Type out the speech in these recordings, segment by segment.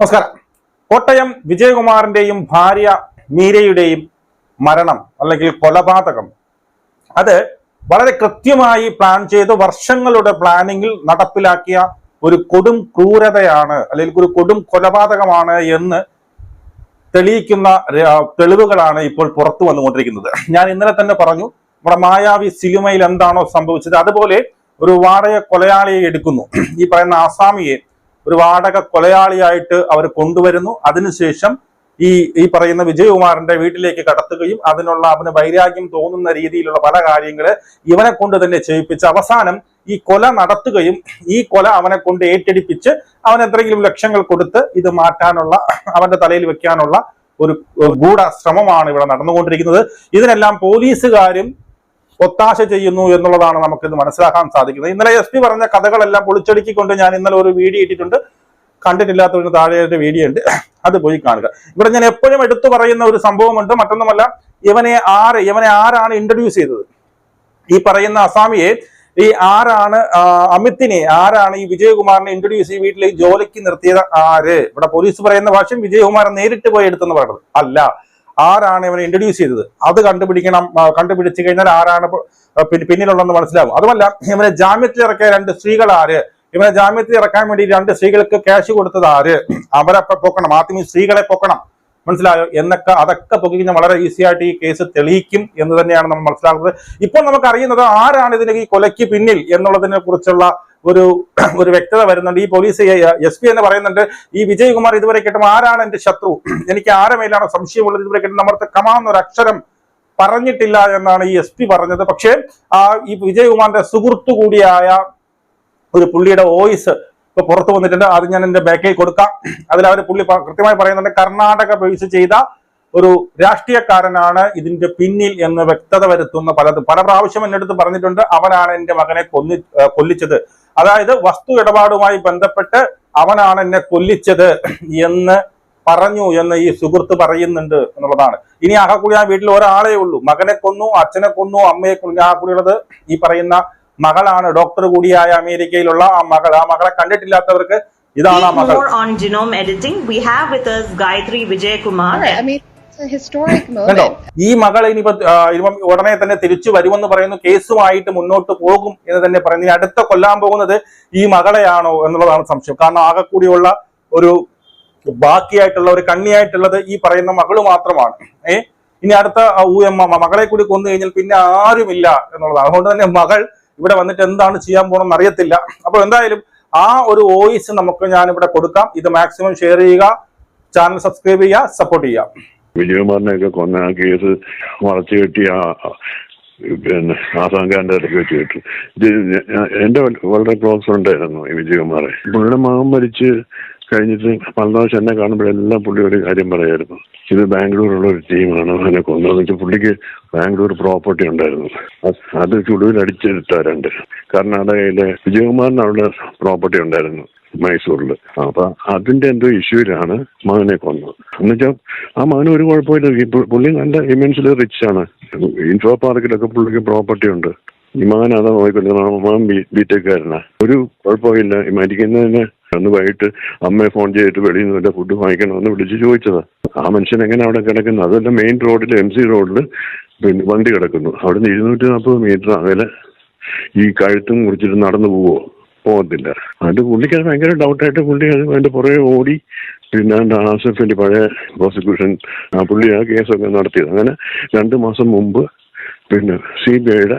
നമസ്കാരം. കോട്ടയം വിജയകുമാറിന്റെയും ഭാര്യ മീരയുടെയും മരണം അല്ലെങ്കിൽ കൊലപാതകം. അത് വളരെ കൃത്യമായി പ്ലാൻ ചെയ്ത് വർഷങ്ങളുടെ പ്ലാനിങ്ങിൽ നടപ്പിലാക്കിയ ഒരു കൊടും ക്രൂരതയാണ് അല്ലെങ്കിൽ ഒരു കൊടും കൊലപാതകമാണ് എന്ന് തെളിയിക്കുന്ന തെളിവുകളാണ് ഇപ്പോൾ പുറത്തു വന്നുകൊണ്ടിരിക്കുന്നത്. ഞാൻ ഇന്നലെ തന്നെ പറഞ്ഞു നമ്മുടെ മായാവി സിനിമയിൽ എന്താണോ സംഭവിച്ചത്. അതുപോലെ ഒരു വാടക കൊലയാളിയെ എടുക്കുന്നു. ഈ പറയുന്ന ആസാമിയെ ഒരു വാടക കൊലയാളിയായിട്ട് അവർ കൊണ്ടുവരുന്നു. അതിനുശേഷം ഈ ഈ പറയുന്ന വിജയകുമാറിന്റെ വീട്ടിലേക്ക് കടത്തുകയും അതിനുള്ള അവന് വൈരാഗ്യം തോന്നുന്ന രീതിയിലുള്ള പല കാര്യങ്ങൾ ഇവനെ കൊണ്ട് തന്നെ ചെയ്യിപ്പിച്ച് അവസാനം ഈ കൊല നടത്തുകയും ഈ കൊല അവനെ കൊണ്ട് ഏറ്റെടുപ്പിച്ച് അവൻ എന്തെങ്കിലും ലക്ഷ്യങ്ങൾ കൊടുത്ത് ഇത് മാറ്റാനുള്ള അവന്റെ തലയിൽ വെക്കാനുള്ള ഒരു ഗൂഢ ശ്രമമാണ് ഇവിടെ നടന്നുകൊണ്ടിരിക്കുന്നത്. ഇതിനെല്ലാം പോലീസുകാരും ഒത്താശ ചെയ്യുന്നു എന്നുള്ളതാണ് നമുക്ക് നമുക്കിത് മനസ്സിലാക്കാൻ സാധിക്കുന്നത്. ഇന്നലെ എസ് പി പറഞ്ഞ കഥകളെല്ലാം പൊളിച്ചടുക്കിക്കൊണ്ട് ഞാൻ ഇന്നലെ ഒരു വീഡിയോ ഇട്ടിട്ടുണ്ട്. കണ്ടിട്ടില്ലാത്തവന് താഴെ വീഡിയോ ഉണ്ട്. അത് പോയി കാണുക. ഇവിടെ ഞാൻ എപ്പോഴും എടുത്തു പറയുന്ന ഒരു സംഭവമുണ്ട്. മറ്റൊന്നുമല്ല ഇവനെ ആര് ഇവനെ ആരാണ് ഇൻട്രൊഡ്യൂസ് ചെയ്തത്? ഈ പറയുന്ന അസാമിയെ ഈ ആരാണ് അമിത്തിനെ ആരാണ് ഈ വിജയകുമാറിനെ ഇൻട്രൊഡ്യൂസ് ഈ വീട്ടിലേക്ക് ജോലിക്ക് നിർത്തിയത്? ആര്? ഇവിടെ പോലീസ് പറയുന്ന ഭാഷയും വിജയകുമാർ നേരിട്ട് പോയി എടുത്തെന്ന് പറയുന്നത്. അല്ല ആരാണ് ഇവനെ ഇൻട്രൊഡ്യൂസ് ചെയ്തത്? അത് കണ്ടുപിടിക്കണം കണ്ടുപിടിച്ചു കഴിഞ്ഞാൽ ആരാണ് പിന്നിലുള്ളതെന്ന് മനസ്സിലാവും. അതുമല്ല ഇവനെ ജാമ്യത്തിൽ ഇറക്കിയ രണ്ട് സ്ത്രീകൾ ആര്? ഇവനെ ജാമ്യത്തിൽ ഇറക്കാൻ വേണ്ടി രണ്ട് സ്ത്രീകൾക്ക് ക്യാഷ് കൊടുത്തത് ആര്? അവരെ പൊക്കണം. ആദ്യം സ്ത്രീകളെ പൊക്കണം. മനസ്സിലായോ? എന്നൊക്കെ അതൊക്കെ പൊക്കി കഴിഞ്ഞാൽ വളരെ ഈസി ആയിട്ട് ഈ കേസ് തെളിയിക്കും എന്ന് തന്നെയാണ് നമ്മൾ മനസ്സിലാക്കുന്നത്. ഇപ്പോൾ നമുക്ക് അറിയുന്നത് ആരാണ് ഇതിന് ഈ കൊലയ്ക്ക് പിന്നിൽ എന്നുള്ളതിനെ കുറിച്ചുള്ള ഒരു ഒരു വ്യക്തത വരുന്നുണ്ട്. ഈ പോലീസ് എസ് പി എന്ന് പറയുന്നുണ്ട് ഈ വിജയകുമാർ ഇതുവരെ കിട്ടും ആരാണ് എന്റെ ശത്രു? എനിക്ക് ആരമേലാണ് സംശയമുള്ളത്? ഇതുവരെ കിട്ടും നമ്മുടെ കമാന്ന് ഒരു അക്ഷരം പറഞ്ഞിട്ടില്ല എന്നാണ് ഈ എസ് പി പറഞ്ഞത്. പക്ഷേ ആ ഈ വിജയകുമാറിന്റെ സുഹൃത്തു കൂടിയായ ഒരു പുള്ളിയുടെ വോയിസ് ഇപ്പൊ പുറത്തു വന്നിട്ടുണ്ട്. അത് ഞാൻ എന്റെ ബാക്കിൽ കൊടുക്കാം. അതിൽ അവർ പുള്ളി കൃത്യമായി പറയുന്നുണ്ട് കർണാടക ബേസ് ചെയ്ത ഒരു രാഷ്ട്രീയക്കാരനാണ് ഇതിന്റെ പിന്നിൽ എന്ന് വ്യക്തത വരുത്തുന്ന പലതും പല പ്രാവശ്യം എന്റെ അടുത്ത് പറഞ്ഞിട്ടുണ്ട്. അവനാണ് എന്റെ മകനെ കൊന്നി കൊല്ലിച്ചത്. അതായത് വസ്തു ഇടപാടുമായി ബന്ധപ്പെട്ട് അവനാണ് എന്നെ കൊല്ലിച്ചത് എന്ന് പറഞ്ഞു എന്ന് ഈ സുഹൃത്ത് പറയുന്നുണ്ട് എന്നുള്ളതാണ്. ഇനി ആകെ കൂടി ആ വീട്ടിൽ ഒരാളേ ഉള്ളൂ. മകനെ കൊന്നു അച്ഛനെ കൊന്നു അമ്മയെ കൊന്നു ആ കൂടിയുള്ളത് ഈ പറയുന്ന മകളാണ്. ഡോക്ടർ കൂടിയായ അമേരിക്കയിലുള്ള ആ മകൾ. ആ മകളെ കണ്ടിട്ടില്ലാത്തവർക്ക് ഇതാണ് ആ മകൾ. On on genome editing. We have with us കണ്ടോ? ഈ മകൾ ഇനിയിപ്പോ ഉടനെ തന്നെ തിരിച്ചു വരുമെന്ന് പറയുന്നു കേസുമായിട്ട് മുന്നോട്ട് പോകും എന്ന് തന്നെ പറയുന്നു. ഇനി അടുത്ത കൊല്ലാൻ പോകുന്നത് ഈ മകളെയാണോ എന്നുള്ളതാണ് സംശയം. കാരണം ആകെ കൂടിയുള്ള ഒരു ബാക്കിയായിട്ടുള്ള ഒരു കണ്ണിയായിട്ടുള്ളത് ഈ പറയുന്ന മകൾ മാത്രമാണ്. ഏ? ഇനി അടുത്ത മകളെ കൂടി കൊന്നു കഴിഞ്ഞാൽ പിന്നെ ആരുമില്ല എന്നുള്ളതാണ്. അതുകൊണ്ട് തന്നെ മകൾ ഇവിടെ വന്നിട്ട് എന്താണ് ചെയ്യാൻ പോകണമെന്ന് അറിയത്തില്ല. അപ്പോൾ എന്തായാലും ആ ഒരു വോയിസ് നമുക്ക് ഞാൻ ഇവിടെ കൊടുക്കാം. ഇത് മാക്സിമം ഷെയർ ചെയ്യുക ചാനൽ സബ്സ്ക്രൈബ് ചെയ്യുക സപ്പോർട്ട് ചെയ്യുക. വിജയകുമാറിനെയൊക്കെ കൊന്ന ആ കേസ് വളച്ചു കെട്ടി ആ പിന്നെ ആസാങ്കാന്റെ ഇടയ്ക്ക് വെച്ച് കിട്ടും. എന്റെ വളരെ ക്ലോസ് ഫ്രണ്ട് ആയിരുന്നു ഈ വിജയകുമാറെ. പുള്ളിയുടെ മകൻ മരിച്ച് കഴിഞ്ഞിട്ട് പലതാവശ്യം എന്നെ കാണുമ്പോഴെല്ലാം പുള്ളി ഒരു കാര്യം പറയായിരുന്നു. ഇത് ബാംഗ്ലൂരുള്ള ഒരു ടീമാണ് അതിനെ കൊന്നതെന്ന് വെച്ചാൽ പുള്ളിക്ക് ബാംഗ്ലൂർ പ്രോപ്പർട്ടി ഉണ്ടായിരുന്നു. അത് അത് ചുടുവിൽ അടിച്ചെടുത്താരുണ്ട് കർണാടകയിലെ വിജയകുമാറിന് അവിടെ പ്രോപ്പർട്ടി ഉണ്ടായിരുന്നു. മൈസൂരിൽ അപ്പൊ അതിന്റെ എന്തോ ഇഷ്യൂലാണ് മകനെ കൊന്നത്. എന്നുവെച്ചാൽ ആ മകന് ഒരു കുഴപ്പമില്ല. ഈ പുള്ളി നല്ല ഇമെൻസിൽ റിച്ച് ആണ് ഇൻഫോ പാർക്കിലൊക്കെ പുള്ളിക്ക് പ്രോപ്പർട്ടി ഉണ്ട്. ഈ മകൻ അതാ നോക്കിക്കൊണ്ടിരുന്നത് മകൻ ബിടെക്കാരനാ. ഒരു കുഴപ്പമില്ല. മരിക്കുന്നതിന് അന്ന് വൈകിട്ട് അമ്മയെ ഫോൺ ചെയ്തിട്ട് വെളിയിൽ നിന്ന് വല്ല ഫുഡ് വാങ്ങിക്കണമെന്ന് വിളിച്ച് ചോദിച്ചതാ. ആ മനുഷ്യൻ എങ്ങനെ അവിടെ കിടക്കുന്നു? അതല്ല മെയിൻ റോഡിൽ എം സി റോഡിൽ പിന്നെ വണ്ടി കിടക്കുന്നു. അവിടെ നിന്ന് ഇരുന്നൂറ്റി നാൽപ്പത് മീറ്റർ അകലെ ഈ കഴുത്തും മുറിച്ചിട്ട് നടന്നു പോവോ? പോകത്തില്ല. അത് പുള്ളിക്ക് അത് ഭയങ്കര ഡൗട്ടായിട്ട് പുള്ളി അത് അതിന്റെ പുറകെ ഓടി പിന്നെ ആസഫിന്റെ പഴയ പ്രോസിക്യൂഷൻ ആ പുള്ളി ആ കേസൊക്കെ നടത്തിയത്. അങ്ങനെ രണ്ട് മാസം മുമ്പ് പിന്നെ സി ബി ഐയുടെ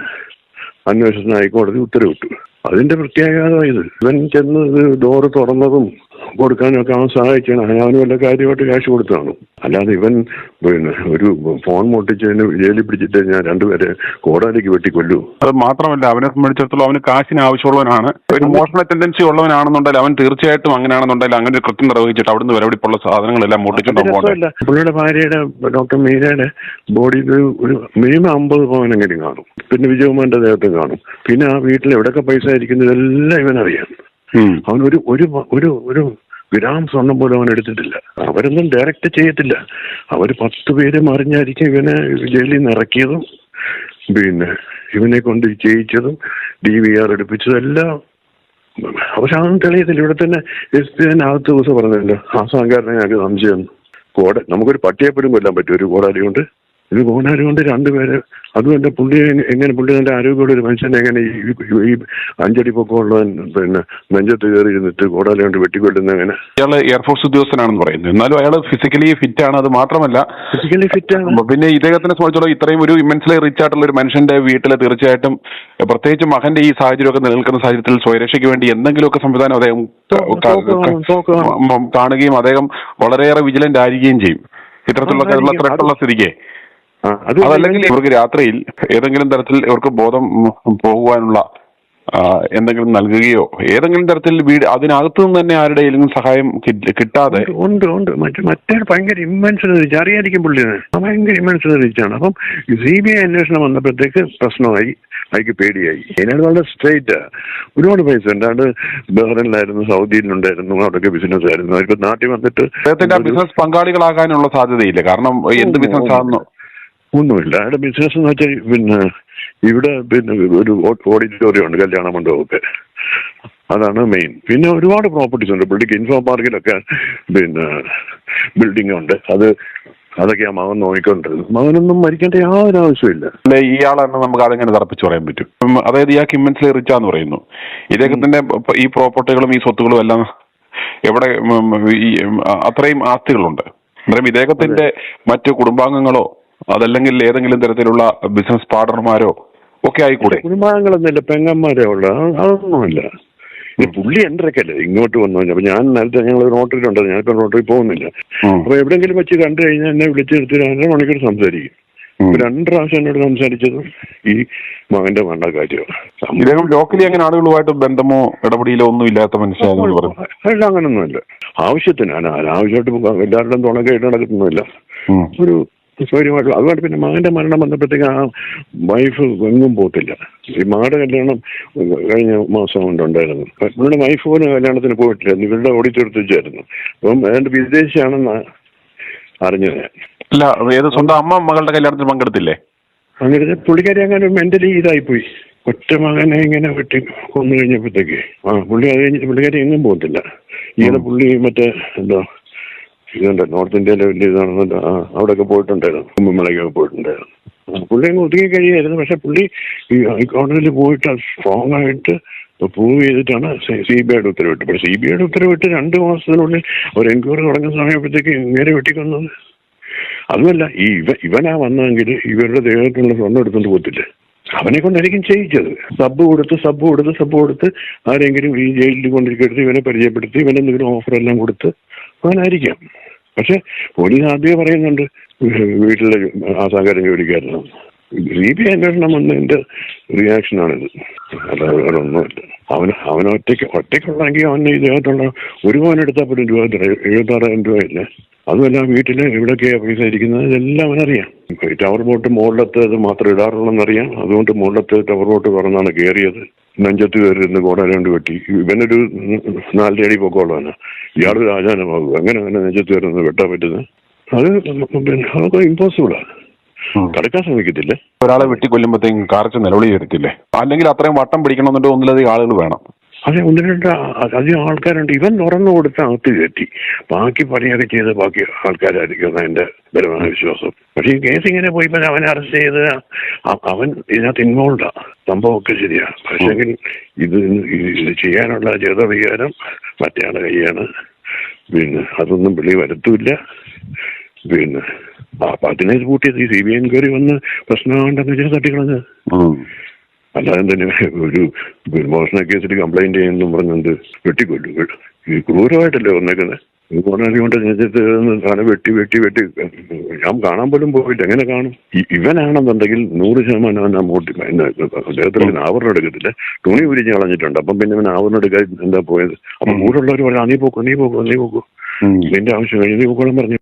അന്വേഷണത്തിന് ഹൈക്കോടതി ഉത്തരവിട്ടു. അതിന്റെ പ്രത്യേകത ഇത് ഇവൻ ചെന്ന് ഡോറ് തുറന്നതും കൊടുക്കാനും ഒക്കെ അവൻ സഹായിച്ചാണ് അവന് വല്ല കാര്യമായിട്ട് ക്യാഷ് കൊടുത്താണ് അല്ലാതെ ഇവൻ പിന്നെ ഒരു ഫോൺ മുട്ടിച്ചതിന് ജയിലിൽ പിടിച്ചിട്ട് ഞാൻ രണ്ടുപേരെ കോടാലിക്ക് വെട്ടിക്കൊല്ലു. കൊല്ലൂ അത് മാത്രമല്ല അവനെ സംബന്ധിച്ചിടത്തോളം അവന് കാശിന് ആവശ്യമുള്ളവനാണ്. ഒരു മോഷണ ടെൻഡൻസി ഉള്ളവനാണെന്നുണ്ടെങ്കിൽ അവൻ തീർച്ചയായിട്ടും അങ്ങനെയാണെന്നുണ്ടെങ്കിൽ അങ്ങനെ ഒരു കൃത്യം നിർവഹിച്ചിട്ട് അവിടുന്ന് വരവിടിപ്പുള്ള സാധനങ്ങളെല്ലാം പോകട്ടെ പുള്ളിയുടെ ഭാര്യയുടെ ഡോക്ടർ മീരയുടെ ബോഡിയിൽ ഒരു മിനിമം അമ്പത് പവനെങ്കിലും കാണും. പിന്നെ വിജയകുമാറിന്റെ ദേഹത്തും കാണും. പിന്നെ ആ വീട്ടിൽ എവിടെയൊക്കെ പൈസ ഇരിക്കുന്നതെല്ലാം ഇവനറിയാം. അവൻ ഒരു ഒരു ഒരു ഒരു ഗ്രാം സ്വർണം പോലും അവൻ എടുത്തിട്ടില്ല. അവരൊന്നും ഡയറക്റ്റ് ചെയ്യത്തില്ല. അവർ പത്ത് പേര് മറിഞ്ഞായിരിക്കും ഇവനെ ജയിലിൽ നിന്ന് ഇറക്കിയതും പിന്നെ ഇവനെ കൊണ്ട് ചെയ്യിച്ചതും ഡി വി ആർ എടുപ്പിച്ചതും എല്ലാം അതൊന്നും തെളിയത്തില്ല. ഇവിടെ തന്നെ എസ് പി തന്നെ ആദ്യത്തെ ദിവസം പറഞ്ഞല്ലോ ആ സംഘാടന ഞങ്ങൾക്ക് സംശയം. കോട നമുക്കൊരു പട്ടിയെപ്പോഴും കൊല്ലാൻ പറ്റും. ഒരു കോടാലി കൊണ്ട് ഇത് കോടാലി കൊണ്ട് രണ്ടുപേര് അതും എന്റെ പുള്ളി എങ്ങനെ പുള്ളി നല്ല ആരോഗ്യമുള്ള ഒരു മനുഷ്യനെ എങ്ങനെ ഈ അഞ്ചടി പൊക്കമുള്ള പിന്നെ നെഞ്ചത്ത് കയറി ഇരുന്നിട്ട് കോടാലി കൊണ്ട് വെട്ടിക്കൊല്ലുന്ന എങ്ങനെ? ഇയാൾ എയർഫോഴ്സ് ഉദ്യോഗസ്ഥനാണെന്ന് പറയുന്നത് എന്നാലും അയാൾ ഫിസിക്കലി ഫിറ്റ് ആണ്. അത് മാത്രമല്ല ഫിസിക്കലി ഫിറ്റ് ആണ്. പിന്നെ ഇദ്ദേഹത്തിനെ സംബന്ധിച്ചോളം ഇത്രയും ഒരു ഇമ്മൻസിലെ റിച്ച് ആയിട്ടുള്ള ഒരു മനുഷ്യന്റെ വീട്ടിൽ തീർച്ചയായിട്ടും പ്രത്യേകിച്ച് മകന്റെ ഈ സാഹചര്യമൊക്കെ നിലനിൽക്കുന്ന സാഹചര്യത്തിൽ സ്വയരക്ഷയ്ക്ക് വേണ്ടി എന്തെങ്കിലുമൊക്കെ സംവിധാനം അദ്ദേഹം കാണുകയും അദ്ദേഹം വളരെയേറെ വിജിലന്റ് ആയിരിക്കുകയും ചെയ്യും. ഇത്തരത്തിലുള്ള. ത്രെട്ടുള്ള സ്ഥിതിക്ക്. അതല്ലെങ്കിൽ ഇവർക്ക് രാത്രിയിൽ ഏതെങ്കിലും തരത്തിൽ ഇവർക്ക് ബോധം പോകുവാനുള്ള എന്തെങ്കിലും നൽകുകയോ ഏതെങ്കിലും തരത്തിൽ വീട് അതിനകത്തു നിന്ന് തന്നെ ആരുടെയെങ്കിലും സഹായം കിട്ടാതെ ഉണ്ട് ഉണ്ട് മറ്റേ മറ്റേ ഭയങ്കര ഇമ്മൻസ് റിച്ച് അറിയാതിരിക്കും പുള്ളിനെ ഭയങ്കര ഇമ്മൻസ് റിച്ചാണ് അപ്പം സി ബി ഐ അന്വേഷണം വന്നപ്പോഴത്തേക്ക് പ്രശ്നമായി. അയക്ക് പേടിയായി. അതിനാണ് വളരെ സ്ട്രേറ്റ് ഒരുപാട് പൈസ ഉണ്ട്. അത് ബഹ്റിനിലായിരുന്നു സൗദിയിലുണ്ടായിരുന്നു അവിടെയൊക്കെ ബിസിനസ് ആയിരുന്നു. അവർക്ക് നാട്ടിൽ വന്നിട്ട് ബിസിനസ് പങ്കാളികളാകാനുള്ള സാധ്യതയില്ല. കാരണം എന്ത് ബിസിനസ് ആണെന്നോ ഒന്നുമില്ല. അയാളുടെ ബിസിനസ് എന്ന് വെച്ചാൽ പിന്നെ ഇവിടെ പിന്നെ ഒരു ഓഡിറ്റോറിയം ഉണ്ട് കല്യാണ മണ്ഡപമൊക്കെ. അതാണ് മെയിൻ പിന്നെ ഒരുപാട് പ്രോപ്പർട്ടീസ് ഉണ്ട്. ബിൽഡിംഗ് ഇൻഫോ പാർക്കിലൊക്കെ പിന്നെ ബിൽഡിംഗ് ഉണ്ട്. അത് അതൊക്കെയാ മകൻ നോക്കിക്കൊണ്ടിരുന്നത് മകനൊന്നും മരിക്കേണ്ട യാതൊരു ആവശ്യമില്ല അല്ലെ ഇയാളെന്നെ നമുക്ക് അതെങ്ങനെ തറപ്പിച്ച് പറയാൻ പറ്റും. അതായത് ഇയാൾക്ക് ഇമ്മൻസ് റിച്ച് ആന്ന് പറയുന്നു. ഇദ്ദേഹത്തിന്റെ തന്നെ ഈ പ്രോപ്പർട്ടികളും ഈ സ്വത്തുകളും എല്ലാം എവിടെ ഈ അത്രയും ആസ്തികളുണ്ട്. അന്നേരം ഇദ്ദേഹത്തിന്റെ മറ്റു കുടുംബാംഗങ്ങളോ അതല്ലെങ്കിൽ ഏതെങ്കിലും തരത്തിലുള്ള ബിസിനസ് പാർട്ണർമാരോ ഒക്കെ ആയിക്കൂടെ? കുടുംബാംഗങ്ങളൊന്നുമില്ല പെങ്ങന്മാരേ ഉള്ള. അതൊന്നുമില്ല. ഈ പുള്ളി എന്റെക്കല്ലേ ഇങ്ങോട്ട് വന്നു അപ്പൊ ഞാൻ നേരത്തെ ഞങ്ങൾ റോട്ടറിയിലുണ്ട് ഞാനിപ്പോ റോട്ടറി പോകുന്നില്ല. അപ്പൊ എവിടെങ്കിലും വെച്ച് കണ്ടു കഴിഞ്ഞാൽ എന്നെ വിളിച്ചെടുത്ത് രണ്ടര മണിക്കൂർ സംസാരിക്കും. രണ്ട് പ്രാവശ്യം എന്നോട് സംസാരിച്ചത് ഈ മകന്റെ മണ്ണ കാര്യമാണ് ഇദ്ദേഹം ലോക്കലി അങ്ങനെ ആളുകളുമായിട്ട് ബന്ധമോ ഇടപെടിയിലോ ഒന്നും ഇല്ലാത്ത മനുഷ്യനാണെന്ന് പറഞ്ഞു അല്ല അങ്ങനൊന്നുമില്ല. ആവശ്യത്തിനാണ്. ആവശ്യമായിട്ട് എല്ലാവരുടെയും തുണക്കായിട്ട് നടക്കുന്നില്ല ഒരു സൗകര്യമായിട്ട് അതുകൊണ്ട് പിന്നെ മകന്റെ മരണം വന്നപ്പോഴത്തേക്ക് ആ വൈഫ് എങ്ങും പോത്തില്ല ഈ മകളുടെ കല്യാണം കഴിഞ്ഞ മാസം കൊണ്ടുണ്ടായിരുന്നു. പുള്ളിയുടെ വൈഫ് പോലും കല്യാണത്തിന് പോയിട്ടില്ല ഇവരുടെ ഓടിച്ചെടുത്ത് വെച്ചായിരുന്നു അപ്പം ഏതാണ്ട് വിദേശിയാണെന്ന് അറിഞ്ഞത്. അല്ല ഏത് സ്വന്തം അമ്മ മകളുടെ കല്യാണത്തിന് പങ്കെടുത്തില്ലേ? അങ്ങനെ പുള്ളിക്കാരി അങ്ങനെ മെന്റലി ഇതായിപ്പോയി. ഒറ്റ മകനെ ഇങ്ങനെ വെട്ടി കൊന്നു കഴിഞ്ഞപ്പോഴത്തേക്ക്. ആ പുള്ളി അത് കഴിഞ്ഞ് പുള്ളിക്കാരി എങ്ങും പോകത്തില്ല. ഈയിടെ പുള്ളി മറ്റേ എന്തോ ഇതുണ്ട് നോർത്ത് ഇന്ത്യയിലെ വലിയ ഇതാണെന്നല്ലോ ആ അവിടെയൊക്കെ പോയിട്ടുണ്ടായിരുന്നു. കുമ്പമേളയ്ക്കൊക്കെ പോയിട്ടുണ്ടായിരുന്നു. പുള്ളി അങ്ങ് ഒതുങ്ങി കഴിയായിരുന്നു. പക്ഷെ പുള്ളി ഈ ഹൈക്കോടതിയിൽ പോയിട്ട് സ്ട്രോങ് ആയിട്ട് പ്രൂവ് ചെയ്തിട്ടാണ് സി ബി ഐയുടെ ഉത്തരവിട്ട് പക്ഷെ സി ബി ഐയുടെ ഉത്തരവിട്ട് രണ്ട് മാസത്തിനുള്ളിൽ ഒരു എൻക്വയറി തുടങ്ങുന്ന സമയപ്പോഴത്തേക്ക് ഇങ്ങനെ വെട്ടിക്കൊന്നത്. അതുമല്ല ഈ ഇവ ഇവനാ വന്നതെങ്കിൽ ഇവരുടെ ദേഹത്തുള്ള സ്വർണം എടുത്തുകൊണ്ട് പോത്തില്ല? അവനെ കൊണ്ടായിരിക്കും ചെയ്യിച്ചത്. സബ് കൊടുത്ത് സബ് കൊടുത്ത് സബ് കൊടുത്ത് ആരെങ്കിലും ഈ ജയിലിൽ കൊണ്ടിരിക്കരുത് ഇവനെ പരിചയപ്പെടുത്തി ഇവനെന്തെങ്കിലും ഓഫർ എല്ലാം കൊടുത്ത് അവനായിരിക്കാം പക്ഷെ പോലീസ് ആദ്യമേ പറയുന്നുണ്ട് വീട്ടിലെ ആസാകാരം ജോലിക്കാരനാണ് സി അന്വേഷണം വന്നതിന്റെ റിയാക്ഷനാണിത്. അല്ലാതെ ഒന്നുമില്ല. അവന് അവൻ ഒറ്റയ്ക്ക് ഒറ്റയ്ക്കുള്ളെങ്കിൽ അവന് ഇദ്ദേഹത്തുള്ള ഒരു പവൻ എടുത്താൽ പോലും രൂപ എഴുപത്തി ആറായിരം ഇല്ല? അതുമല്ല വീട്ടിൽ എവിടെയൊക്കെയാണ് പൈസ ഇരിക്കുന്നത്? ഇതെല്ലാം അവനറിയാം. ടവർ ബോട്ട് മുകളിലത്തെ മാത്രം ഇടാറുള്ളെന്നറിയാം അതുകൊണ്ട് മുകളിലത്തെ ടവർ ബോട്ട് പറഞ്ഞാണ് കയറിയത്. നെഞ്ചത്ത് കയറി കോടാലുകൊണ്ട് വെട്ടി. ഇവനൊരു നാലര അടി പൊക്കമുള്ളവനാ ഇയാളൊരു ആചാരമാകും അങ്ങനെ അങ്ങനെ നെഞ്ചത്ത് കയറി നിന്ന് വെട്ടാൻ പറ്റുന്നത്? അത് പിന്നെ അതൊക്കെ ഇമ്പോസിബിളാണ് കടക്കാൻ ശ്രമിക്കത്തില്ലേ? ഒരാളെ വെട്ടിക്കൊല്ലുമ്പോഴത്തേക്കും കാർച്ച് നിലവിളി എടുത്തില്ലേ അല്ലെങ്കിൽ അത്രയും വട്ടം പിടിക്കണമെന്നുണ്ടെങ്കിൽ ഒന്നിലധികം ആളുകൾ വേണം. അതെ ഒന്ന് രണ്ട് അധികം ആൾക്കാരുണ്ട്. ഇവൻ തുറന്നു കൊടുത്ത് അകത്ത് കയറ്റി. ബാക്കി പണിയൊക്കെ ചെയ്ത് ബാക്കി ആൾക്കാരായിരിക്കും എന്റെ ബലമായ വിശ്വാസം. പക്ഷേ ഈ കേസ് ഇങ്ങനെ പോയിപ്പോൾ അവനെ അറസ്റ്റ് ചെയ്ത് അവൻ ഇതിനകത്ത് ഇൻവോൾവാ സംഭവമൊക്കെ ശരിയാ. പക്ഷെങ്കിൽ ഇത് ഇത് ചെയ്യാനുള്ള ജേതവികാരം മറ്റേയാളുടെ കൈയാണ് പിന്നെ അതൊന്നും വെളി വരുത്തൂല്ല. പിന്നെ അപ്പൊ അതിനെ കൂട്ടിയത് ഈ സി ബി ഐ എൻക്വയറി വന്ന് പ്രശ്നമാണ്ടെന്ന് വെച്ചാൽ തട്ടിക്കളഞ്ഞത്. അല്ലാതെ തന്നെ ഒരു മോഷണ കേസിൽ കംപ്ലൈന്റ് ചെയ്യുന്നു പറഞ്ഞുകൊണ്ട് വെട്ടിക്കൊല്ലു ഈ ക്രൂരമായിട്ടല്ലേ വന്നേക്കുന്നത് കൊണ്ട് തല വെട്ടി വെട്ടി വെട്ടി. ഞാൻ കാണാൻ പോലും പോയിട്ട് എങ്ങനെ കാണും? ഇവനാണെന്നുണ്ടെങ്കിൽ നൂറ് ശതമാനം അവൻ മോട്ടി അദ്ദേഹത്തിന് ആവരണം എടുക്കത്തില്ല. തുണി ഉരിഞ്ഞ് കളഞ്ഞിട്ടുണ്ട്. അപ്പം പിന്നെ അവൻ ആവരണം എടുക്കാൻ എന്താ പോയത്? അപ്പം കൂടെ ഉള്ളവർ പറഞ്ഞു "ആ, നീ പോക്കോ നീ പോക്കോ നീ പോക്കോ. നിന്റെ ആവശ്യം കഴിഞ്ഞ് നീ പോക്കോളം പറഞ്ഞു